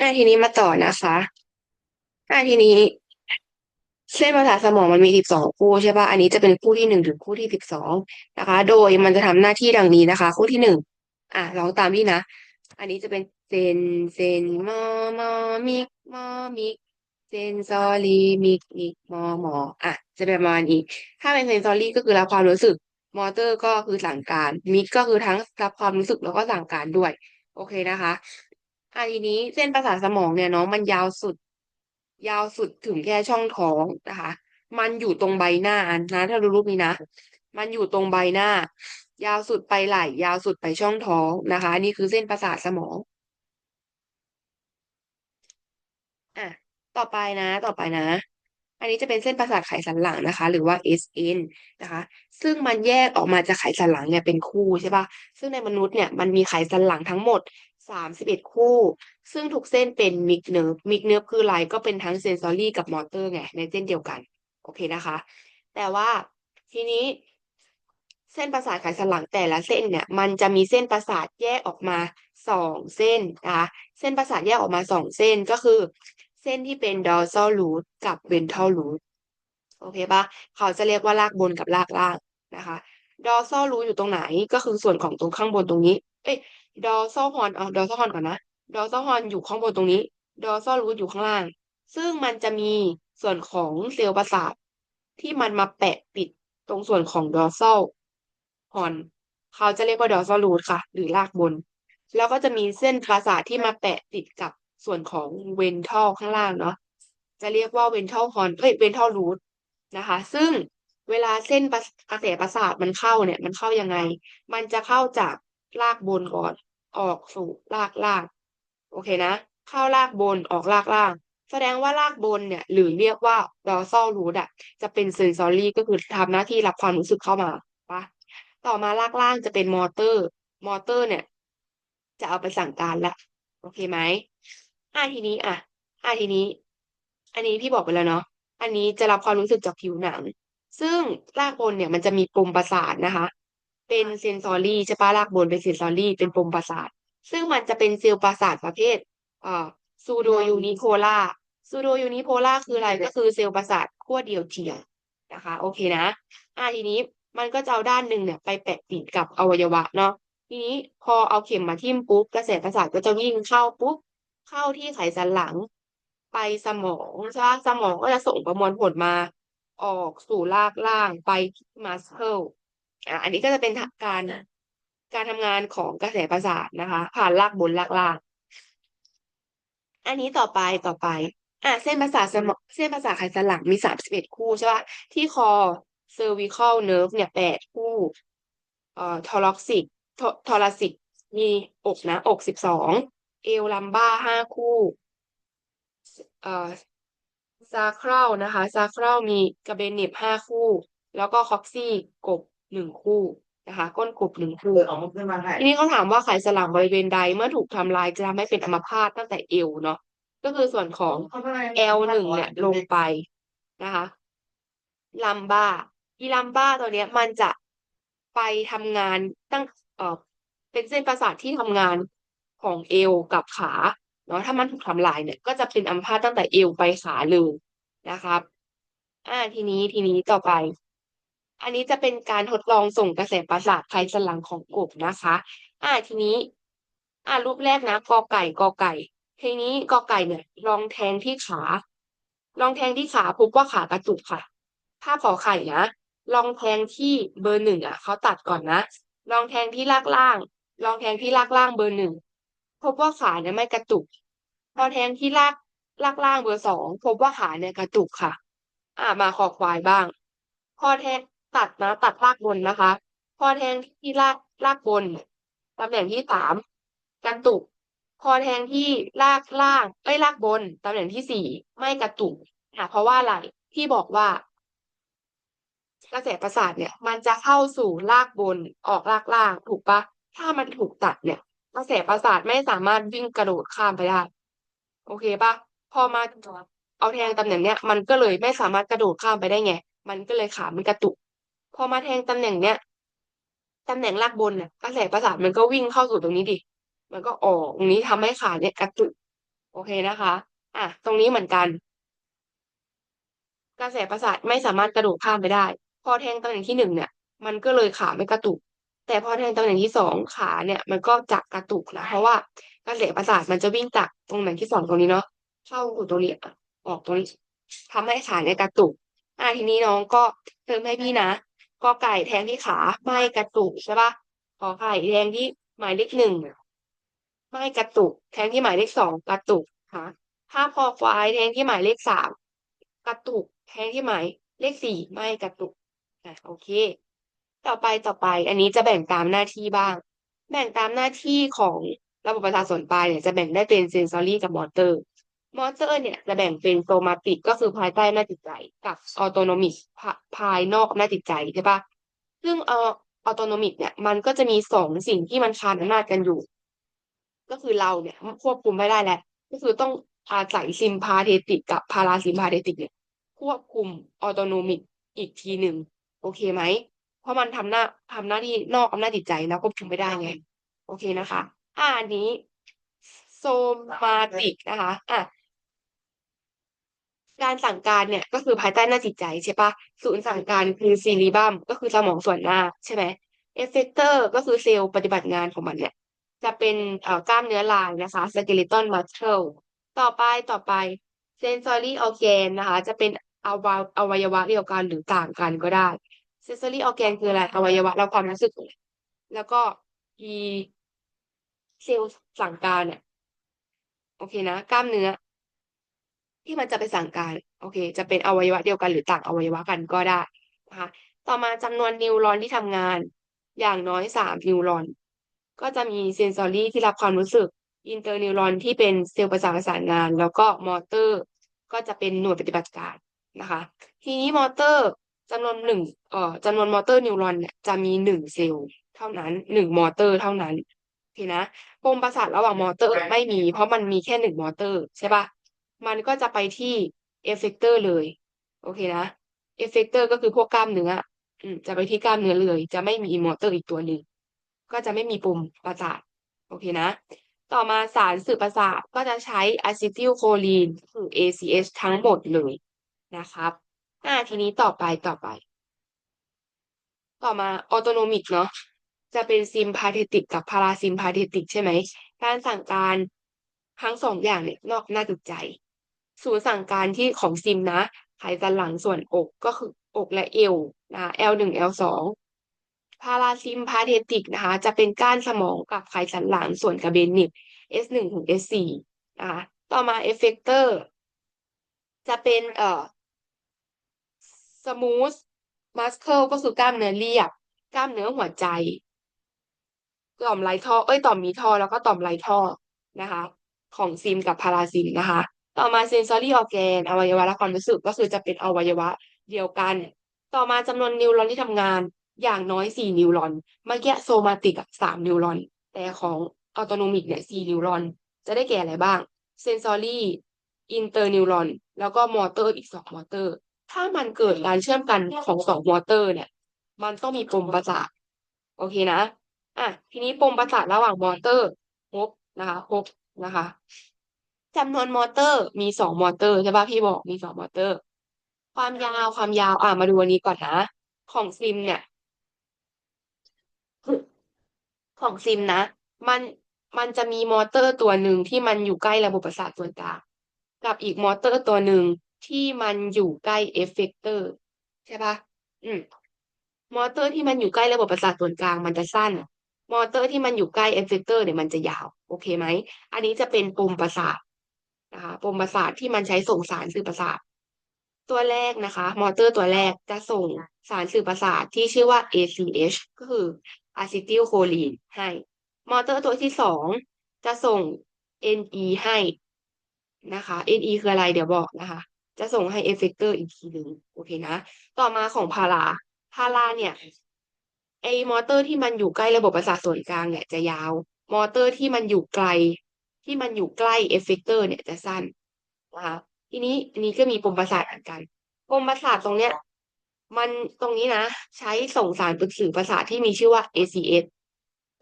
อะทีนี้มาต่อนะคะอะทีนี้ เส้นประสาทสมองมันมีสิบสองคู่ใช่ป่ะอันนี้จะเป็นคู่ที่หนึ่งถึงคู่ที่สิบสองนะคะ โดยมันจะทำหน้าที่ดังนี้นะคะ คู่ที่หนึ่งอะลองตามพี่นะ อันนี้จะเป็นเซนเซนมอมอมิกมอมิกเซนซอรีมิกมิกมอมออะจะเป็นประมาณนี้ ถ้าเป็นเซนซอรี่ก็คือรับความรู้สึก มอเตอร์ก็คือสั่งการ มิกก็คือทั้งรับความรู้สึกแล้วก็สั่งการด้วย โอเคนะคะอะทีนี้เส้นประสาทสมองเนี่ยน้องมันยาวสุด ยาวสุดถึงแค่ช่องท้องนะคะ มันอยู่ตรงใบหน้านะถ้าดูรูปนี้นะ มันอยู่ตรงใบหน้า ยาวสุดไปไหล่ ยาวสุดไปช่องท้องนะคะนี่คือเส้นประสาทสมองอะต่อไปนะ ต่อไปนะ อันนี้จะเป็นเส้นประสาทไขสันหลังนะคะ หรือว่า SN นะคะ ซึ่งมันแยกออกมาจากไขสันหลังเนี่ยเป็นคู่ใช่ปะซึ่งในมนุษย์เนี่ยมันมีไขสันหลังทั้งหมดสามสิบเอ็ดคู่ ซึ่งทุกเส้นเป็นมิกเนิร์ฟมิกเนิร์ฟคืออะไรก็เป็นทั้งเซนซอรี่กับมอเตอร์ไงในเส้นเดียวกัน โอเคนะคะ แต่ว่าทีนี้เส้นประสาทไขสันหลังแต่ละเส้นเนี่ย มันจะมีเส้นประสาทแยกออกมาสองเส้นนะคะเส้นประสาทแยกออกมาสองเส้นก็คือ เส้นที่เป็น dorsal root กับ ventral root โอเคปะเขาจะเรียกว่าลากบนกับลากล่าง นะคะ dorsal root อยู่ตรงไหนก็คือส่วนของตรงข้างบนตรงนี้ เอ้ย dorsal horn เอา dorsal horn ก่อนนะ dorsal horn อยู่ข้างบนตรงนี้ dorsal root อยู่ข้างล่าง ซึ่งมันจะมีส่วนของเซลล์ประสาทที่มันมาแปะปิดตรงส่วนของ dorsal horn เขาจะเรียกว่า dorsal root ค่ะ หรือลากบน แล้วก็จะมีเส้นประสาทที่มาแปะติดกับส่วนของ ventral ข้างล่างเนาะจะเรียกว่า ventral horn เอ้ย ventral root นะคะ ซึ่ง เวลาเส้นกระแสประสาทมันเข้าเนี่ยมันเข้ายังไง มันจะเข้าจากลากบนก่อนออกสู่ลากล่าง โอเคนะ เข้าลากบนออกลากล่าง แสดงว่าลากบนเนี่ย หรือเรียกว่า dorsal root อะจะเป็น sensory ก็คือทำหน้าที่รับความรู้สึกเข้ามาปะต่อมาลากล่างจะเป็นมอเตอร์ มอเตอร์เนี่ย จะเอาไปสั่งการละโอเคไหมอะทีนี้อะอะทีนี้ อันนี้พี่บอกไปแล้วเนาะอันนี้จะรับความรู้สึกจากผิวหนัง ซึ่งรากบนเนี่ยมันจะมีปมประสาทนะคะ เป็นเซนซอรี่ใช่ปะรากบนเป็นเซนซอรี่เป็นปมประสาท ซึ่งมันจะเป็นเซลล์ประสาทประเภทอ่าซูโดยูนิโพลาซูโดยูนิโพลาคืออะไรก็คือเซลล์ประสาทขั้วเดียวเทียมนะคะ โอเคนะอะทีนี้มันก็จะเอาด้านหนึ่งเนี่ยไปแปะติดกับอวัยวะเนาะทีนี้พอเอาเข็มมาทิ่มปุ๊บกระแสประสาทก็จะวิ่งเข้าปุ๊บเข้าที่ไขสันหลังไปสมองใช่ไหมสมองก็จะส่งประมวลผลมา ออกสู่ลากล่างไปมัสเคิลอะอันนี้ก็จะเป็นการการทำงานของกระแสประสาทนะคะ ผ่านลากบนลากล่าง อันนี้ต่อไปต่อไป อะเส้นประสาทสมองเส้นประสาทไขสันหลังมีสามสิบเอ็ดคู่ใช่ป่ะที่คอ cervical nerve เนี่ยแปดคู่ เอ่อ thoracic thoracic มีอกนะ อกสิบสองเอวลัมบ้าห้าคู่ เอ่อ ซาครัลนะคะซาครัลมีกระเบนเน็บห้าคู่ แล้วก็คอกซี่กบหนึ่งคู่นะคะ ก้นกบหนึ่งคู่เอามาขึ้นมาให้ทีนี้เขาถามว่าไขสันหลังบริเวณใดเมื่อถูกทำลายจะทำให้เป็นอัมพาตตั้งแต่เอวเนาะก็คือส่วนของ L หนึ่งเนี่ยลงไปนะคะลัมบ้าอีลัมบ้าตัวเนี้ย มันจะไปทำงานตั้งเอ่อเป็นเส้นประสาทที่ทำงานของเอวกับขา เนาะถ้ามันถูกทำลายเนี่ยก็จะเป็นอัมพาตตั้งแต่เอวไปขาเลยนะครับอ่าทีนี้ทีนี้ต่อไป อันนี้จะเป็นการทดลองส่งกระแสประสาทไขสันหลังของกบนะคะ อ่าทีนี้ อ่ารูปแรกนะกอไก่กอไก่ ทีนี้กอไก่เนี่ย ลองแทงที่ขา ลองแทงที่ขาพบว่าขากระตุกค่ะภาพขอไข่นะลองแทงที่เบอร์หนึ่งอะเขาตัดก่อนนะ ลองแทงที่ลากล่าง ลองแทงที่ลากล่างเบอร์หนึ่ง พบว่าขาเนี่ยไม่กระตุก พอแทงที่ลากลากล่างเบอร์สองพบว่าขาเนี่ยกระตุกค่ะ อ่ามาขอควายบ้าง พอแทงตัดนะตัดลากบนนะคะ พอแทงที่ลากลากบนตำแหน่งที่สามกระตุก พอแทงที่ลากล่างเอ้ยลากบนตำแหน่งที่สี่ไม่กระตุกอะเพราะว่าอะไรที่บอกว่ากระแสประสาทเนี่ย มันจะเข้าสู่ลากบนออกลากล่างถูกปะถ้ามันถูกตัดเนี่ย กระแสประสาทไม่สามารถวิ่งกระโดดข้ามไปได้ โอเคปะพอมาเอาแทงตำแหน่งเนี้ย มันก็เลยไม่สามารถกระโดดข้ามไปได้ไง มันก็เลยขามันกระตุก พอมาแทงตำแหน่งเนี้ยตำแหน่งลากบนเนี่ยกระแสประสาทมันก็วิ่งเข้าสู่ตรงนี้ดิ มันก็ออกตรงนี้ทำให้ขาเนี่ยกระตุก โอเคนะคะ อะ ตรงนี้เหมือนกัน กระแสประสาทไม่สามารถกระโดดข้ามไปได้ พอแทงตำแหน่งที่หนึ่งเนี่ย มันก็เลยขาไม่กระตุก แต่พอแทงตำแหน่งที่สองขาเนี่ยมันก็จะกระตุกนะเพราะว่ากระแสประสาทมันจะวิ่งจากตรงแหน่งที่สองตรงนี้เนาะเข้าหูตรงนี้ออกตรงนี้ทำให้ขาเนี่ยกระตุก อะทีนี้น้องก็เติมให้พี่นะกอไก่แทงที่ขาไม่กระตุกใช่ปะขอไข่แทงที่หมายเลขหนึ่งไม่กระตุก แทงที่หมายเลขสองกระตุกค่ะถ้าพอควายแทงที่หมายเลขสามกระตุก แทงที่หมายเลขสี่ไม่กระตุกอะโอเค ต่อไปต่อไป อันนี้จะแบ่งตามหน้าที่บ้าง แบ่งตามหน้าที่ของระบบประสาทส่วนปลายเนี่ยจะแบ่งได้เป็นเซนซอรี่กับมอเตอร์มอเตอร์เนี่ยจะแบ่งเป็นโซมาติกก็คือภายใต้หน้าจิตใจ กับออโตโนมิกภายนอกหน้าจิตใจใช่ปะซึ่งเอ่อออโตโนมิกเนี่ยมันก็จะมีสองสิ่งที่มันคานอำนาจกันอยู่ ก็คือเราเนี่ยควบคุมไม่ได้แหละก็คือต้องอาศัยซิมพาเทติกกับพาราซิมพาเทติกเนี่ยควบคุมออโตโนมิกอีกทีหนึ่งโอเคไหม ราะมันทำหน้าทำหน้าที่นอกอำนาจจิตใจแล้วควบคุมไม่ได้ไง โอเคนะคะอ่าอันนี้โซมาติกนะคะอะการสั่งการเนี่ยก็คือภายใต้หน้าจิตใจใช่ปะศูนย์สั่งการคือซีรีบัมก็คือสมองส่วนหน้าใช่ไหมเอฟเฟกเตอร์ก็คือเซลล์ปฏิบัติงานของมันเนี่ย จะเป็นเอ่อกล้ามเนื้อลายนะคะสเกเลตันมัสเคิลต่อไปต่อไปเซนซอรี่ออแกนนะคะ จะเป็นอวัยอวัยวะเดียวกันหรือต่างกันก็ได้ เซนซอรี่ออแกนคืออะไร อวัยวะเราความรู้สึก แล้วก็อีเซลล์สั่งการเนี่ยโอเคนะ กล้ามเนื้อ ที่มันจะไปสั่งการ โอเค จะเป็นอวัยวะเดียวกันหรือต่างอวัยวะกันก็ได้นะคะต่อมาจำนวนนิวรอนที่ทำงาน อย่างน้อยสามนิวรอน ก็จะมีเซนซอรี่ที่รับความรู้สึกอินเตอร์นิวรอนที่เป็นเซลล์ประสาทประสานงาน แล้วก็มอเตอร์ ก็จะเป็นหน่วยปฏิบัติการนะคะ ทีนี้มอเตอร์ จำนวนหนึ่งเอ่อจำนวนมอเตอร์นิวรอนเนี่ยจะมีหนึ่งเซลล์เท่านั้นหนึ่งมอเตอร์เท่านั้นโอเคนะปมประสาทระหว่างมอเตอร์ไม่มี เพราะมันมีแค่หนึ่งมอเตอร์ใช่ปะมันก็จะไปที่เอฟเฟกเตอร์เลย โอเคนะเอฟเฟกเตอร์ก็คือพวกกล้ามเนื้ออืมจะไปที่กล้ามเนื้อเลย จะไม่มีมอเตอร์อีกตัวหนึ่งก็จะไม่มีปุ่มประสาทโอเคนะ ต่อมาสารสื่อประสาทก็จะใช้อะซิติลโคลีนคือ ACH ทั้งหมดเลยนะครับ อ่าทีนี้ต่อไปต่อไป ต่อมาออโตโนมิกเนาะจะเป็นซิมพาเทติกกับพาราซิมพาเทติกใช่ไหมการสั่งการทั้งสองอย่างเนี่ยนอกหน้าจิตใจ ศูนย์สั่งการที่ของซิมนะไขสันหลังส่วนอกก็คืออกและเอวนะ L หนึ่ง L สองพาราซิมพาเทติกนะคะ จะเป็นก้านสมองกับไขสันหลังส่วนกระเบนนิบ S หนึ่งถึง S สี่นะคะต่อมาเอฟเฟกเตอร์จะเป็นเอ่อ สมูทมัสเคิลก็คือกล้ามเนื้อเรียบ กล้ามเนื้อหัวใจ ต่อมไรท่อ เอ้ย ต่อมมีท่อแล้วก็ต่อมไรท่อนะคะ ของซิมกับพาราซิมนะคะ ต่อมาเซนซอรี่ออแกนอวัยวะและความรู้สึกก็คือจะเป็นอวัยวะเดียวกัน ต่อมาจำนวนนิวรอนที่ทำงานอย่างน้อยสี่นิวรอน เมื่อกี้โซมาติกสามนิวรอน แต่ของออโตโนมิกเนี่ยสี่นิวรอน จะได้แก่อะไรบ้าง เซนซอรี่อินเตอร์นิวรอน แล้วก็มอเตอร์อีกสองมอเตอร์ ถ้ามันเกิดการเชื่อมกันของสองมอเตอร์เนี่ย มันต้องมีปมประสาทโอเคนะอะทีนี้ปมประสาทระหว่างมอเตอร์ฮบนะคะฮบนะคะจำนวนมอเตอร์มีสองมอเตอร์ใช่ป่ะพี่บอกมีสองมอเตอร์ ความยาวความยาวอะมาดูอันนี้ก่อนนะ ของซิมเนี่ยของซิมนะ มันมันจะมีมอเตอร์ตัวหนึ่งที่มันอยู่ใกล้ระบบประสาทส่วนกลางกับอีกมอเตอร์ตัวหนึ่ง ที่มันอยู่ใกล้เอฟเฟกเตอร์ใช่ปะอืม มอเตอร์ที่มันอยู่ใกล้ระบบประสาทส่วนกลางมันจะสั้น มอเตอร์ที่มันอยู่ใกล้เอฟเฟกเตอร์เนี่ยมันจะยาว โอเคไหม อันนี้จะเป็นปมประสาทนะคะปมประสาทที่มันใช้ส่งสารสื่อประสาท ตัวแรกนะคะ มอเตอร์ตัวแรกจะส่งสารสื่อประสาทที่ชื่อว่า ACH ก็คืออะซิติลโคลีนให้ มอเตอร์ตัวที่สองจะส่ง NE ให้นะคะ NE คืออะไรเดี๋ยวบอกนะคะ จะส่งให้เอฟเฟกเตอร์อีกทีหนึ่งโอเคนะ ต่อมาของพาราพาราเนี่ยไอมอเตอร์ที่มันอยู่ใกล้ระบบประสาทส่วนกลางเนี่ยจะยาว มอเตอร์ที่มันอยู่ไกล ที่มันอยู่ใกล้เอฟเฟกเตอร์เนี่ยจะสั้นนะคะทีนี้อันนี้ก็มีปมประสาทเหมือนกันปมประสาทตรงเนี้ย มันตรงนี้นะ ใช้ส่งสารปึกสื่อประสาทที่มีชื่อว่า ACS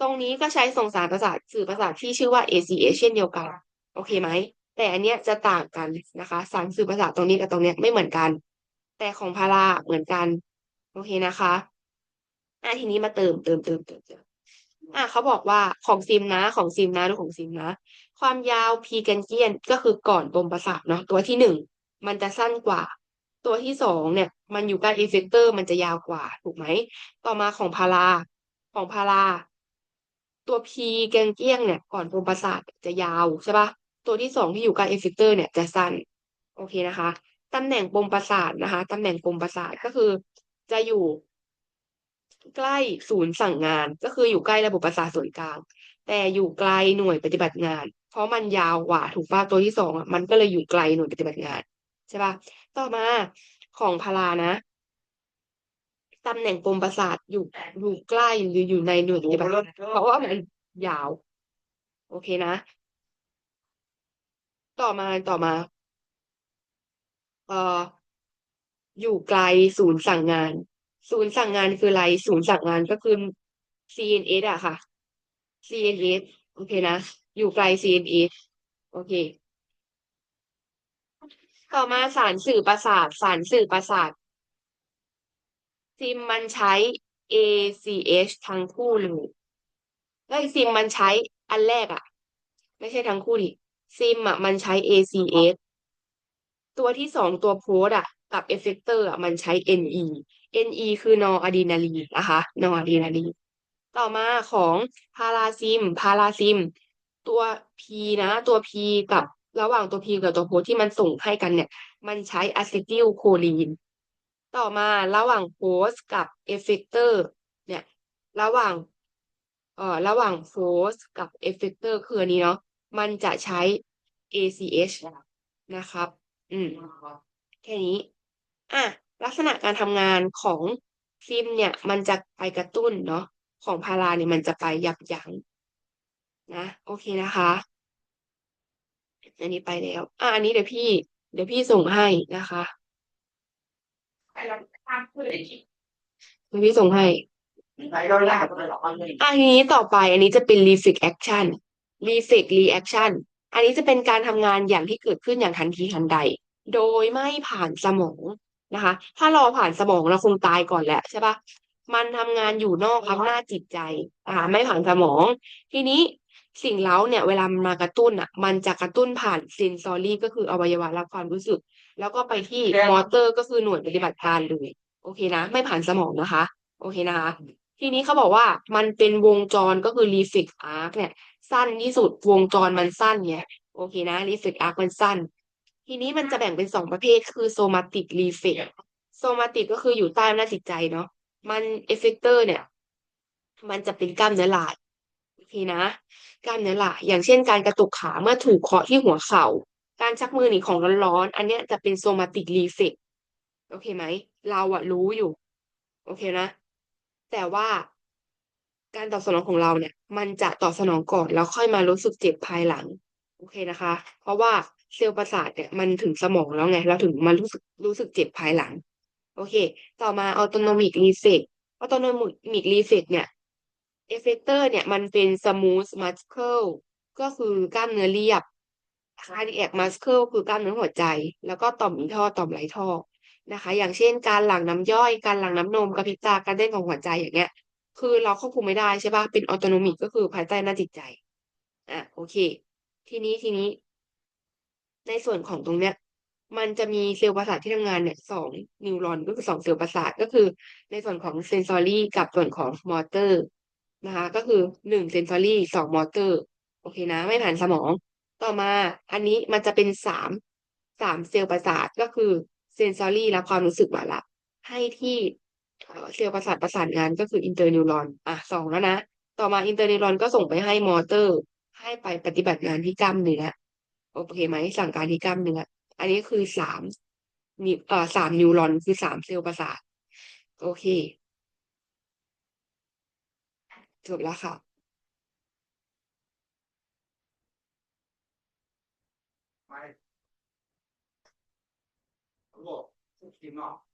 ตรงนี้ก็ใช้ส่งสารประสาทสื่อประสาทที่ชื่อว่า ACH เช่นเดียวกัน โอเคไหม แต่อันเนี้ยจะต่างกันนะคะ สารสื่อประสาทตรงนี้กับตรงเนี้ยไม่เหมือนกัน แต่ของพาราเหมือนกัน โอเคนะคะอะทีนี้มาเติมเติมเติมเติมเติมอะเขาบอกว่าของซิมนะ ของซิมนะดูของซิมนะ ความยาวพีแกนเจียนก็คือก่อนปมประสาทเนาะตัวที่หนึ่งมันจะสั้นกว่า ตัวที่สองเนี่ย มันอยู่ใกล้เอฟเฟกเตอร์มันจะยาวกว่าถูกไหมต่อมาของพาราของพาราตัวพีแกนเจียงเนี่ย ก่อนปมประสาทจะยาวใช่ปะ ตัวที่สองที่อยู่ใกล้เอฟเฟกเตอร์เนี่ยจะสั้น โอเคนะคะ ตำแหน่งปมประสาทนะคะ ตำแหน่งปมประสาทก็คือจะอยู่ ใกล้ศูนย์สั่งงาน ก็คืออยู่ใกล้ระบบประสาทส่วนกลาง แต่อยู่ไกลหน่วยปฏิบัติงาน เพราะมันยาวกว่าถูกป่ะตัวที่สองอะมันก็เลยอยู่ไกลหน่วยปฏิบัติงานใช่ป่ะต่อมาของพารานะตำแหน่งปมประสาทอยู่อยู่ใกล้หรืออยู่ในหน่วยปฏิบัติงานเพราะว่ามันยาว โอเคนะ ต่อมาต่อมา เอ่อ อยู่ไกลศูนย์สั่งงาน ศูนย์สั่งงานคืออะไร ศูนย์สั่งงานก็คือ CNS อะค่ะ CNS โอเคนะ อยู่ไกล CNS โอเค ต่อมาสารสื่อประสาท สารสื่อประสาทซิมมันใช้ ACH ทั้งคู่เลยแล้วซิมมันใช้อันแรกอะไม่ใช่ทั้งคู่ดิ ซิมอะมันใช้ ACH ตัวที่สองตัวโพสอะ กับเอฟเฟกเตอร์อะมันใช้ NE NE คือนอร์อะดรีนาลีนนะคะ นอร์อะดรีนาลีนต่อมาของพาราซิม พาราซิม ตัว P นะ ตัว P กับระหว่างตัว P กับตัวโพสที่มันส่งให้กันเนี่ย มันใช้อะซิติลโคลีน ต่อมาระหว่างโพสกับเอฟเฟกเตอร์เนี่ย ระหว่างเอ่อระหว่างโพสกับเอฟเฟกเตอร์คืออันนี้เนาะ มันจะใช้ ACH นะครับ อืม แค่นี้ อะ ลักษณะการทำงานของฟิล์มเนี่ย มันจะไปกระตุ้นเนาะ ของพาราเนี่ยมันจะไปยับยั้งนะ โอเคนะคะ อันนี้ไปแล้ว อะ อันนี้เดี๋ยวพี่ เดี๋ยวพี่ส่งให้นะคะเดี๋ยวพี่ส่งให้อันนี้ต่อไปอันนี้จะเป็น reflex action reflex reaction อันนี้จะเป็นการทำงานอย่างที่เกิดขึ้นอย่างทันทีทันใด โดยไม่ผ่านสมองนะคะ ถ้ารอผ่านสมองเราคงตายก่อนแหละใช่ปะมันทำงานอยู่นอกอำนาจจิตใจนะคะไม่ผ่านสมอง ทีนี้สิ่งเล้าเนี่ยเวลามันมากระตุ้นอะ มันจะกระตุ้นผ่านเซนซอรี่ก็คืออวัยวะรับความรู้สึก แล้วก็ไปที่มอเตอร์ก็คือหน่วยปฏิบัติการเลยโอเคนะ ไม่ผ่านสมองนะคะ โอเคนะคะ ทีนี้เขาบอกว่ามันเป็นวงจรก็คือ reflex arc เนี่ย สั้นที่สุดวงจรมันสั้นไงโอเคนะ reflex arc มันสั้น ทีนี้มันจะแบ่งเป็นสองประเภทคือ somatic reflex somatic ก็คืออยู่ใต้อำนาจจิตใจเนาะมัน effector เนี่ย มันจะเป็นกล้ามเนื้อหลายโอเคนะกล้ามเนื้อหลายอย่างเช่นการกระตุกขาเมื่อถูกเคาะที่หัวเข่า การชักมือหนีของร้อนๆอันเนี้ยจะเป็น somatic reflex โอเคไหม เราอะรู้อยู่ โอเคนะ แต่ว่าการตอบสนองของเราเนี่ย มันจะตอบสนองก่อนแล้วค่อยมารู้สึกเจ็บภายหลัง โอเคนะคะ เพราะว่าเซลล์ประสาทเนี่ยมันถึงสมองแล้วไง เราถึงมารู้สึกรู้สึกเจ็บภายหลัง โอเค ต่อมา autonomic reflex autonomic reflex เนี่ยเอฟเฟกเตอร์เนี่ยมันเป็น smooth muscle ก็คือกล้ามเนื้อเรียบ cardiac muscle คือกล้ามเนื้อหัวใจ แล้วก็ต่อมอีท่อต่อมไหลท่อนะคะ อย่างเช่นการหลั่งน้ำย่อย การหลั่งน้ำนมกระพริบตาการเต้นของหัวใจอย่างเงี้ย คือเราควบคุมไม่ได้ใช่ปะเป็นออโตโนมิกก็คือภายใต้หน้าจิตใจอะโอเค ทีนี้ทีนี้ ในส่วนของตรงเนี้ย มันจะมีเซลล์ประสาทที่ทำงานเนี่ยสองนิวรอนก็คือสองเซลล์ประสาทก็คือ ในส่วนของเซนซอรี่กับส่วนของมอเตอร์นะคะ ก็คือหนึ่งเซนซอรี่สองมอเตอร์ โอเคนะ ไม่ผ่านสมอง ต่อมาอันนี้มันจะเป็นสามสามเซลล์ประสาทก็คือเซนซอรี่รับความรู้สึกมาละให้ที่ เซลล์ประสาทประสานงานก็คืออินเตอร์นิวรอนอะสองแล้วนะ ต่อมาอินเตอร์นิวรอนก็ส่งไปให้มอเตอร์ ให้ไปปฏิบัติงานที่กล้ามเนื้อโอเคไหมสั่งการที่กล้ามเนื้ออันนี้คือสามนิวเอ่อสามนิวรอนคือสามเซลล์ประสาท โอเคจบแล้วค่ะไม่บอกทุกทีมเนาะ